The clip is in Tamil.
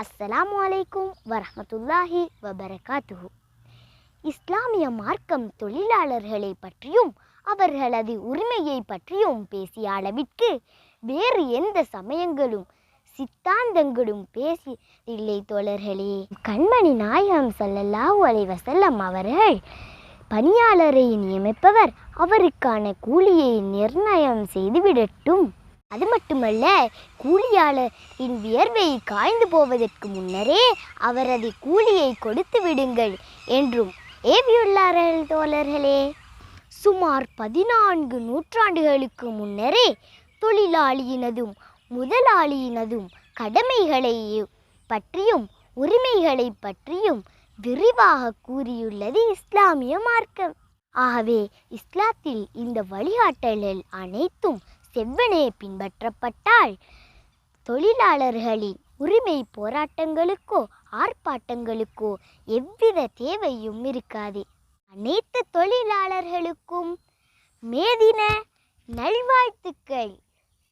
அஸ்ஸலாமு வலைக்கும் வரமத்துல்லாஹி வபரகாத்துஹு. இஸ்லாமிய மார்க்கம் தொழிலாளர்களை பற்றியும் அவர்களது உரிமையை பற்றியும் பேசிய அளவிற்கு வேறு எந்த சமயங்களும் சித்தாந்தங்களும் பேசி இல்லை தோழர்களே. கண்மணி நாயகம் சல்லல்லாஹூ அலைவசல்லம் அவர்கள் பணியாளரை நியமிப்பவர் அவருக்கான கூலியை நிர்ணயம் செய்துவிடட்டும். அது மட்டுமல்ல கூலியாளரின் வியர்வை காய்ந்து போவதற்கு முன்னரே அவரது கூலியை கொடுத்து விடுங்கள் என்றும் ஏவியுள்ளார்கள் தோழர்களே. சுமார் பதினான்கு நூற்றாண்டுகளுக்கு முன்னரே தொழிலாளியினதும் முதலாளியினதும் கடமைகளை பற்றியும் உரிமைகளை பற்றியும் விரிவாக கூறியுள்ளது இஸ்லாமிய மார்க்கம். ஆகவே இஸ்லாத்தில் இந்த வழிகாட்டல்கள் அனைத்தும் செவ்வனே பின்பற்றப்பட்டால் தொழிலாளர்களின் உரிமை போராட்டங்களுக்கோ ஆர்ப்பாட்டங்களுக்கோ எவ்வித தேவையும் இருக்காது. அனைத்து தொழிலாளர்களுக்கும் மேதின நல்வாழ்த்துக்கள்.